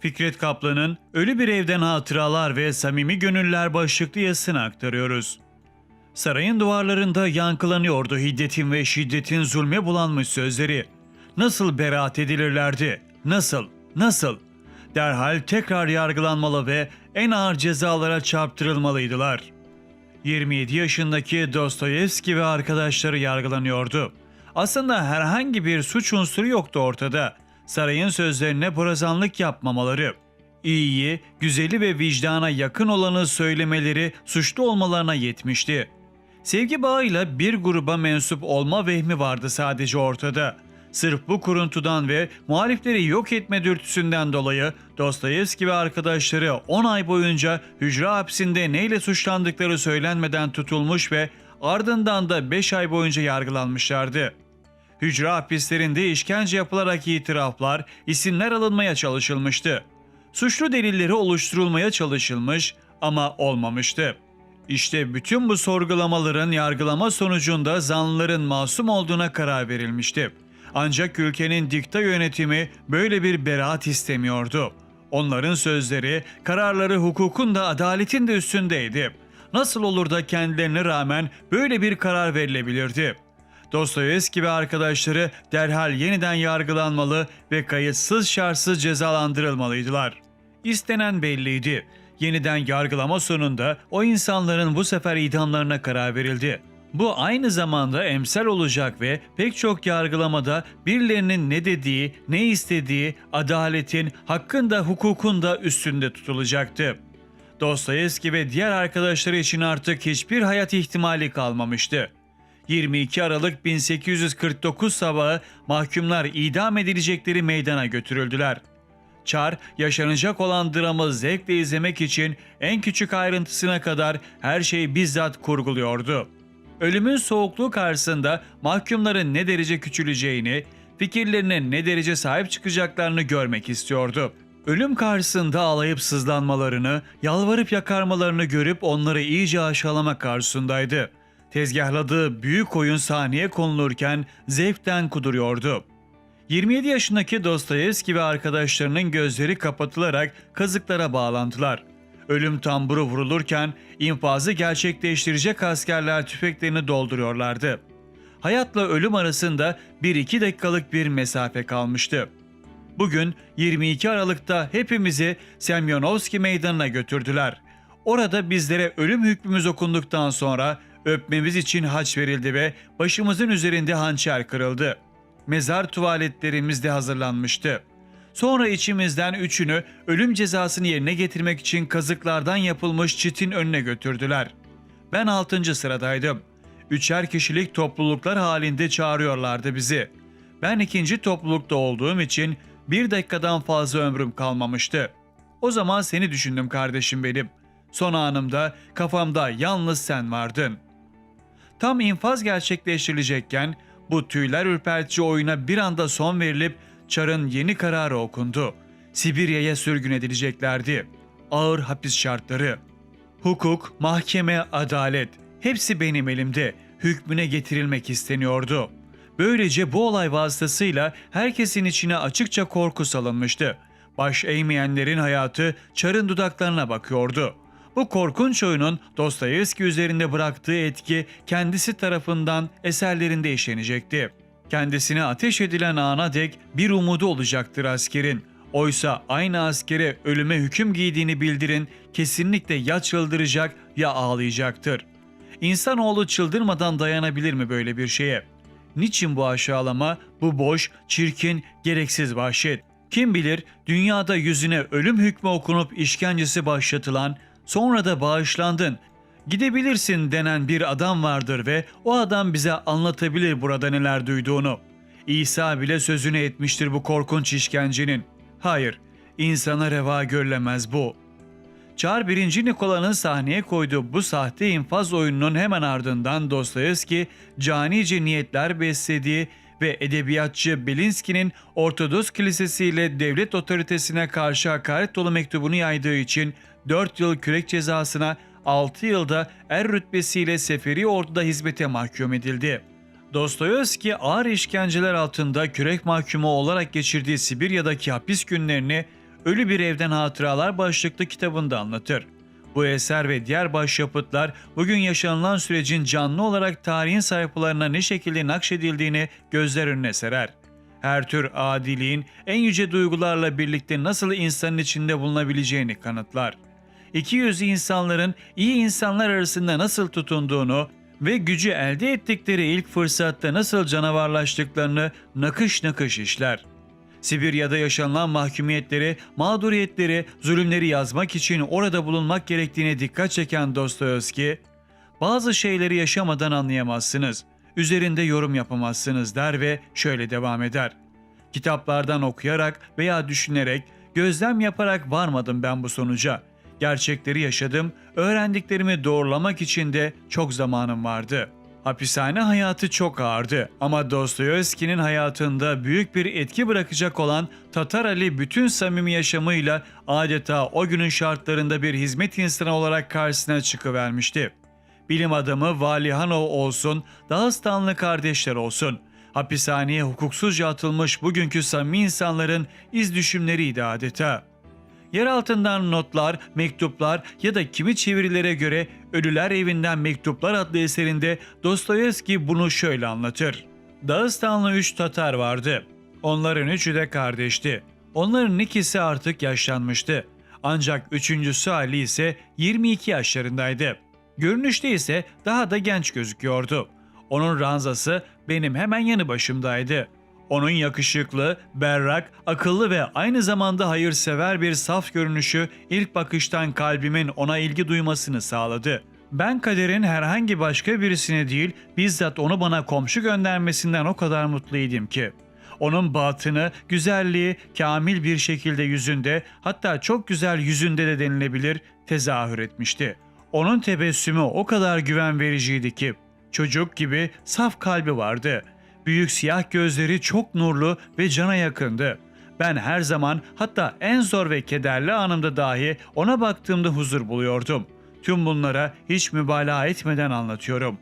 Fikret Kaplan'ın Ölü Bir Evden Hatıralar ve Samimi Gönüller başlıklı yazısını aktarıyoruz. Sarayın duvarlarında yankılanıyordu hiddetin ve şiddetin zulme bulanmış sözleri. Nasıl beraat edilirlerdi? Nasıl? Nasıl? Derhal tekrar yargılanmalı ve en ağır cezalara çarptırılmalıydılar. 27 yaşındaki Dostoyevski ve arkadaşları yargılanıyordu. Aslında herhangi bir suç unsuru yoktu ortada. Sarayın sözlerine borazanlık yapmamaları, iyiyi, güzeli ve vicdana yakın olanı söylemeleri suçlu olmalarına yetmişti. Sevgi bağıyla bir gruba mensup olma vehmi vardı sadece ortada. Sırf bu kuruntudan ve muhalifleri yok etme dürtüsünden dolayı Dostoyevski ve arkadaşları 10 ay boyunca hücre hapsinde neyle suçlandıkları söylenmeden tutulmuş ve ardından da 5 ay boyunca yargılanmışlardı. Hücre hapislerinde işkence yapılarak itiraflar, isimler alınmaya çalışılmıştı. Suçlu delilleri oluşturulmaya çalışılmış ama olmamıştı. İşte bütün bu sorgulamaların yargılama sonucunda zanlıların masum olduğuna karar verilmişti. Ancak ülkenin dikta yönetimi böyle bir beraat istemiyordu. Onların sözleri, kararları hukukun da adaletin de üstündeydi. Nasıl olur da kendilerine rağmen böyle bir karar verilebilirdi? Dostoyevski ve arkadaşları derhal yeniden yargılanmalı ve kayıtsız şartsız cezalandırılmalıydılar. İstenen belliydi. Yeniden yargılama sonunda o insanların bu sefer idamlarına karar verildi. Bu aynı zamanda emsal olacak ve pek çok yargılamada birilerinin ne dediği, ne istediği, adaletin, hakkın da hukukun da üstünde tutulacaktı. Dostoyevski ve diğer arkadaşları için artık hiçbir hayat ihtimali kalmamıştı. 22 Aralık 1849 sabahı mahkumlar idam edilecekleri meydana götürüldüler. Çar, yaşanacak olan dramı zevkle izlemek için en küçük ayrıntısına kadar her şeyi bizzat kurguluyordu. Ölümün soğukluğu karşısında mahkumların ne derece küçüleceğini, fikirlerine ne derece sahip çıkacaklarını görmek istiyordu. Ölüm karşısında ağlayıp sızlanmalarını, yalvarıp yakarmalarını görüp onları iyice aşağılamak karşısındaydı. Tezgahladığı büyük oyun sahneye konulurken zevkten kuduruyordu. 27 yaşındaki Dostoyevski ve arkadaşlarının gözleri kapatılarak kazıklara bağlandılar. Ölüm tamburu vurulurken infazı gerçekleştirecek askerler tüfeklerini dolduruyorlardı. Hayatla ölüm arasında 1-2 dakikalık bir mesafe kalmıştı. Bugün 22 Aralık'ta hepimizi Semyonovski meydanına götürdüler. Orada bizlere ölüm hükmümüz okunduktan sonra öpmemiz için haç verildi ve başımızın üzerinde hançer kırıldı. Mezar tuvaletlerimiz de hazırlanmıştı. Sonra içimizden üçünü ölüm cezasını yerine getirmek için kazıklardan yapılmış çitin önüne götürdüler. Ben altıncı sıradaydım. Üçer kişilik topluluklar halinde çağırıyorlardı bizi. Ben ikinci toplulukta olduğum için bir dakikadan fazla ömrüm kalmamıştı. O zaman seni düşündüm kardeşim benim. Son anımda kafamda yalnız sen vardın. Tam infaz gerçekleştirilecekken bu tüyler ürpertici oyuna bir anda son verilip Çar'ın yeni kararı okundu. Sibirya'ya sürgün edileceklerdi. Ağır hapis şartları. Hukuk, mahkeme, adalet hepsi benim elimde. Hükmüne getirilmek isteniyordu. Böylece bu olay vasıtasıyla herkesin içine açıkça korku salınmıştı. Baş eğmeyenlerin hayatı Çar'ın dudaklarına bakıyordu. Bu korkunç oyunun Dostoyevski üzerinde bıraktığı etki kendisi tarafından eserlerinde işlenecekti. Kendisine ateş edilen ana dek bir umudu olacaktır askerin. Oysa aynı askere ölüme hüküm giydiğini bildirin kesinlikle ya çıldıracak ya ağlayacaktır. İnsanoğlu çıldırmadan dayanabilir mi böyle bir şeye? Niçin bu aşağılama, bu boş, çirkin, gereksiz vahşet? Kim bilir dünyada yüzüne ölüm hükmü okunup işkencesi başlatılan, sonra da bağışlandın, gidebilirsin denen bir adam vardır ve o adam bize anlatabilir burada neler duyduğunu. İsa bile sözünü etmiştir bu korkunç işkencenin. Hayır, insana reva görülemez bu. Çar 1. Nikola'nın sahneye koyduğu bu sahte infaz oyununun hemen ardından Dostoyevski canice niyetler beslediği ve edebiyatçı Belinski'nin Ortodoks Kilisesi ile devlet otoritesine karşı hakaret dolu mektubunu yaydığı için 4 yıl kürek cezasına 6 yılda er rütbesiyle seferi orduda hizmete mahkum edildi. Dostoyevski ağır işkenceler altında kürek mahkumu olarak geçirdiği Sibirya'daki hapis günlerini Ölü Bir Evden Hatıralar başlıklı kitabında anlatır. Bu eser ve diğer başyapıtlar bugün yaşanılan sürecin canlı olarak tarihin sayfalarına ne şekilde nakşedildiğini gözler önüne serer. Her tür adiliğin en yüce duygularla birlikte nasıl insanın içinde bulunabileceğini kanıtlar. İki yüzlü insanların iyi insanlar arasında nasıl tutunduğunu ve gücü elde ettikleri ilk fırsatta nasıl canavarlaştıklarını nakış nakış işler. Sibirya'da yaşanılan mahkumiyetleri, mağduriyetleri, zulümleri yazmak için orada bulunmak gerektiğine dikkat çeken Dostoyevski, bazı şeyleri yaşamadan anlayamazsınız, üzerinde yorum yapamazsınız der ve şöyle devam eder. Kitaplardan okuyarak veya düşünerek, gözlem yaparak varmadım ben bu sonuca. Gerçekleri yaşadım, öğrendiklerimi doğrulamak için de çok zamanım vardı. Hapishane hayatı çok ağırdı ama Dostoyevski'nin hayatında büyük bir etki bırakacak olan Tatar Ali bütün samimi yaşamıyla adeta o günün şartlarında bir hizmet insanı olarak karşısına çıkıvermişti. Bilim adamı Valihanov olsun, Dağıstanlı kardeşler olsun. Hapishaneye hukuksuzca atılmış bugünkü samimi insanların iz düşümleriydi adeta. Yer altından notlar, mektuplar ya da kimi çevirilere göre Ölüler Evinden Mektuplar adlı eserinde Dostoyevski bunu şöyle anlatır. Dağıstanlı üç Tatar vardı. Onların üçü de kardeşti. Onların ikisi artık yaşlanmıştı. Ancak üçüncüsü Ali ise 22 yaşlarındaydı. Görünüşte ise daha da genç gözüküyordu. Onun ranzası benim hemen yanı başımdaydı. Onun yakışıklı, berrak, akıllı ve aynı zamanda hayırsever bir saf görünüşü ilk bakıştan kalbimin ona ilgi duymasını sağladı. Ben kaderin herhangi başka birisine değil, bizzat onu bana komşu göndermesinden o kadar mutluydum ki. Onun batını, güzelliği kamil bir şekilde yüzünde, hatta çok güzel yüzünde de denilebilir, tezahür etmişti. Onun tebessümü o kadar güven vericiydi ki, çocuk gibi saf kalbi vardı.'' Büyük siyah gözleri çok nurlu ve cana yakındı. Ben her zaman hatta en zor ve kederli anımda dahi ona baktığımda huzur buluyordum. Tüm bunlara hiç mübalağa etmeden anlatıyorum.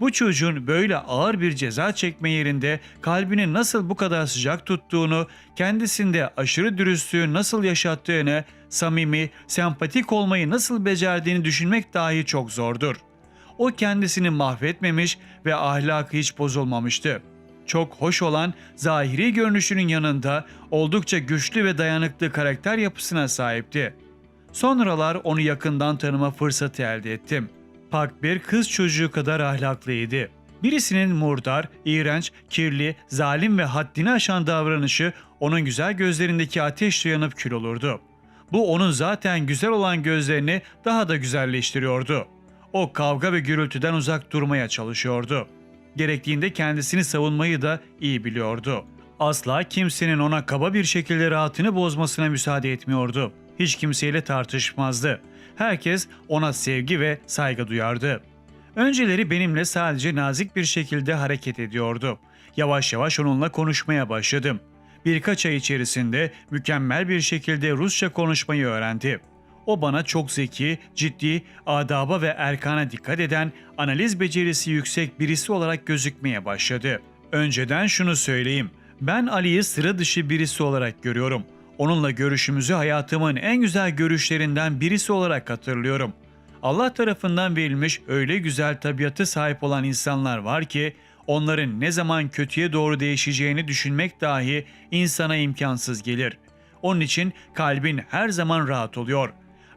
Bu çocuğun böyle ağır bir ceza çekme yerinde kalbini nasıl bu kadar sıcak tuttuğunu, kendisinde aşırı dürüstlüğü nasıl yaşattığını, samimi, sempatik olmayı nasıl becerdiğini düşünmek dahi çok zordur.'' O kendisini mahvetmemiş ve ahlakı hiç bozulmamıştı. Çok hoş olan zahiri görünüşünün yanında oldukça güçlü ve dayanıklı karakter yapısına sahipti. Sonralar onu yakından tanıma fırsatı elde ettim. Pak bir kız çocuğu kadar ahlaklıydı. Birisinin murdar, iğrenç, kirli, zalim ve haddini aşan davranışı onun güzel gözlerindeki ateşle yanıp kül olurdu. Bu onun zaten güzel olan gözlerini daha da güzelleştiriyordu. O kavga ve gürültüden uzak durmaya çalışıyordu. Gerektiğinde kendisini savunmayı da iyi biliyordu. Asla kimsenin ona kaba bir şekilde rahatını bozmasına müsaade etmiyordu. Hiç kimseyle tartışmazdı. Herkes ona sevgi ve saygı duyardı. Önceleri benimle sadece nazik bir şekilde hareket ediyordu. Yavaş yavaş onunla konuşmaya başladım. Birkaç ay içerisinde mükemmel bir şekilde Rusça konuşmayı öğrendi. O bana çok zeki, ciddi, adaba ve erkana dikkat eden, analiz becerisi yüksek birisi olarak gözükmeye başladı. Önceden şunu söyleyeyim. Ben Ali'yi sıra dışı birisi olarak görüyorum. Onunla görüşümüzü hayatımın en güzel görüşlerinden birisi olarak hatırlıyorum. Allah tarafından verilmiş öyle güzel tabiatı sahip olan insanlar var ki onların ne zaman kötüye doğru değişeceğini düşünmek dahi insana imkansız gelir. Onun için kalbin her zaman rahat oluyor.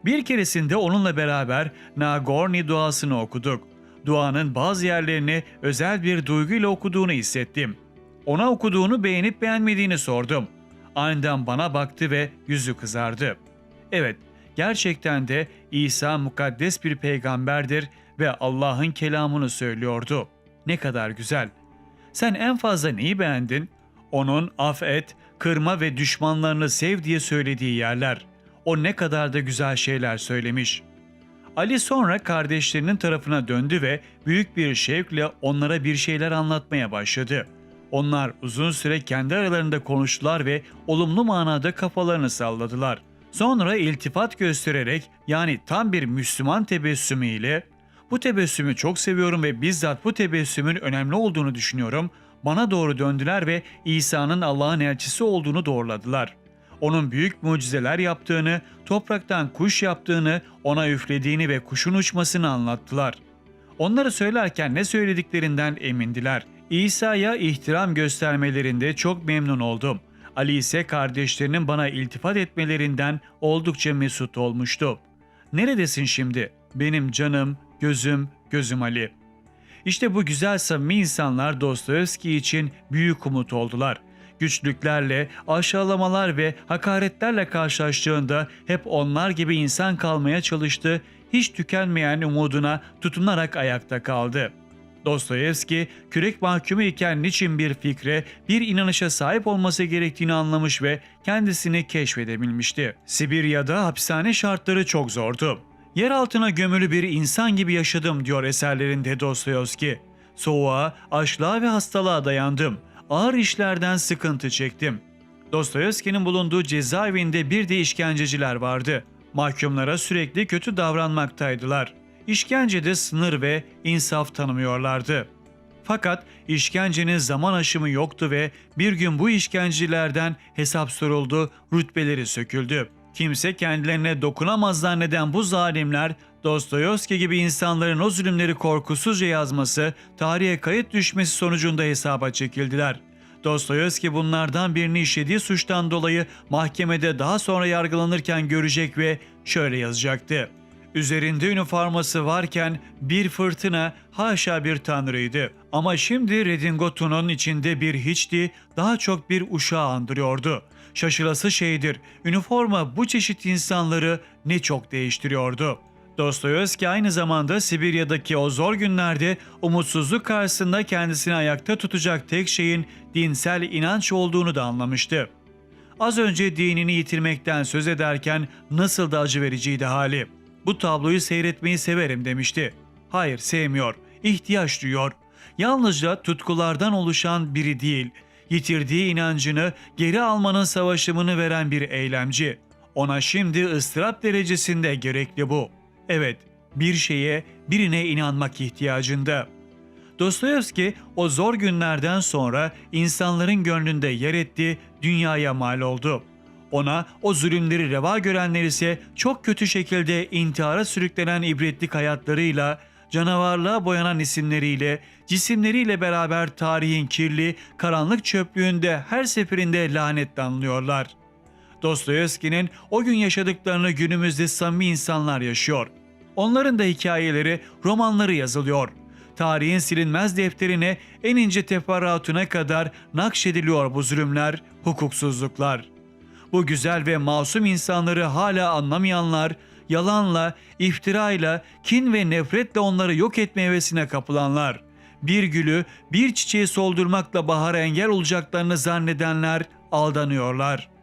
Bir keresinde onunla beraber Nagorni duasını okuduk. Duanın bazı yerlerini özel bir duyguyla okuduğunu hissettim. Ona okuduğunu beğenip beğenmediğini sordum. Aniden bana baktı ve yüzü kızardı. Evet, gerçekten de İsa mukaddes bir peygamberdir ve Allah'ın kelamını söylüyordu. Ne kadar güzel. Sen en fazla neyi beğendin? Onun affet, kırma ve düşmanlarını sev diye söylediği yerler. O ne kadar da güzel şeyler söylemiş. Ali sonra kardeşlerinin tarafına döndü ve büyük bir şevkle onlara bir şeyler anlatmaya başladı. Onlar uzun süre kendi aralarında konuştular ve olumlu manada kafalarını salladılar. Sonra iltifat göstererek yani tam bir Müslüman tebessümüyle bu tebessümü çok seviyorum ve bizzat bu tebessümün önemli olduğunu düşünüyorum. Bana doğru döndüler ve İsa'nın Allah'ın elçisi olduğunu doğruladılar. Onun büyük mucizeler yaptığını, topraktan kuş yaptığını, ona üflediğini ve kuşun uçmasını anlattılar. Onları söylerken ne söylediklerinden emindiler. İsa'ya ihtiram göstermelerinde çok memnun oldum. Ali ise kardeşlerinin bana iltifat etmelerinden oldukça mesut olmuştu. Neredesin şimdi? Benim canım, gözüm, gözüm Ali. İşte bu güzel samimi insanlar Dostoyevski için büyük umut oldular. Güçlüklerle, aşağılamalar ve hakaretlerle karşılaştığında hep onlar gibi insan kalmaya çalıştı, hiç tükenmeyen umuduna tutunarak ayakta kaldı. Dostoyevski, kürek mahkumu iken niçin bir fikre, bir inanışa sahip olması gerektiğini anlamış ve kendisini keşfedebilmişti. Sibirya'da hapishane şartları çok zordu. Yer altına gömülü bir insan gibi yaşadım diyor eserlerinde Dostoyevski. Soğuğa, açlığa ve hastalığa dayandım. Ağır işlerden sıkıntı çektim. Dostoyevski'nin bulunduğu cezaevinde bir de işkenceciler vardı. Mahkumlara sürekli kötü davranmaktaydılar. İşkencede sınır ve insaf tanımıyorlardı. Fakat işkencenin zaman aşımı yoktu ve bir gün bu işkencecilerden hesap soruldu, rütbeleri söküldü. Kimse kendilerine dokunamaz zanneden bu zalimler Dostoyevski gibi insanların o zulümleri korkusuzca yazması, tarihe kayıt düşmesi sonucunda hesaba çekildiler. Dostoyevski bunlardan birini işlediği suçtan dolayı mahkemede daha sonra yargılanırken görecek ve şöyle yazacaktı. Üzerinde üniforması varken bir fırtına haşa bir tanrıydı. Ama şimdi redingotunun içinde bir hiçti, daha çok bir uşağı andırıyordu. Şaşırası şeydir, üniforma bu çeşit insanları ne çok değiştiriyordu. Dostoyevski aynı zamanda Sibirya'daki o zor günlerde umutsuzluk karşısında kendisini ayakta tutacak tek şeyin dinsel inanç olduğunu da anlamıştı. Az önce dinini yitirmekten söz ederken nasıl da acı vericiydi hali. Bu tabloyu seyretmeyi severim demişti. Hayır sevmiyor, ihtiyaç duyuyor. Yalnızca tutkulardan oluşan biri değil, yitirdiği inancını geri almanın savaşımını veren bir eylemci. Ona şimdi ıstırap derecesinde gerekli bu. Evet, bir şeye, birine inanmak ihtiyacında. Dostoyevski o zor günlerden sonra insanların gönlünde yer etti, dünyaya mal oldu. Ona o zulümleri reva görenler ise çok kötü şekilde intihara sürüklenen ibretlik hayatlarıyla, canavarlığa boyanan isimleriyle, cisimleriyle beraber tarihin kirli, karanlık çöplüğünde her seferinde lanetle anlıyorlar. Dostoyevski'nin o gün yaşadıklarını günümüzde samimi insanlar yaşıyor. Onların da hikayeleri, romanları yazılıyor. Tarihin silinmez defterine en ince teferruatına kadar nakşediliyor bu zulümler, hukuksuzluklar. Bu güzel ve masum insanları hala anlamayanlar, yalanla, iftirayla, kin ve nefretle onları yok etme hevesine kapılanlar, bir gülü, bir çiçeği soldurmakla bahara engel olacaklarını zannedenler aldanıyorlar.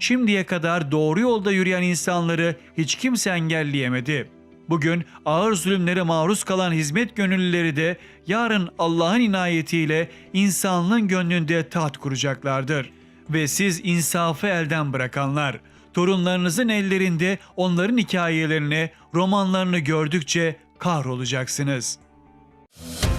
Şimdiye kadar doğru yolda yürüyen insanları hiç kimse engelleyemedi. Bugün ağır zulümlere maruz kalan hizmet gönüllüleri de yarın Allah'ın inayetiyle insanlığın gönlünde taht kuracaklardır. Ve siz insafı elden bırakanlar, torunlarınızın ellerinde onların hikayelerini, romanlarını gördükçe kahrolacaksınız.''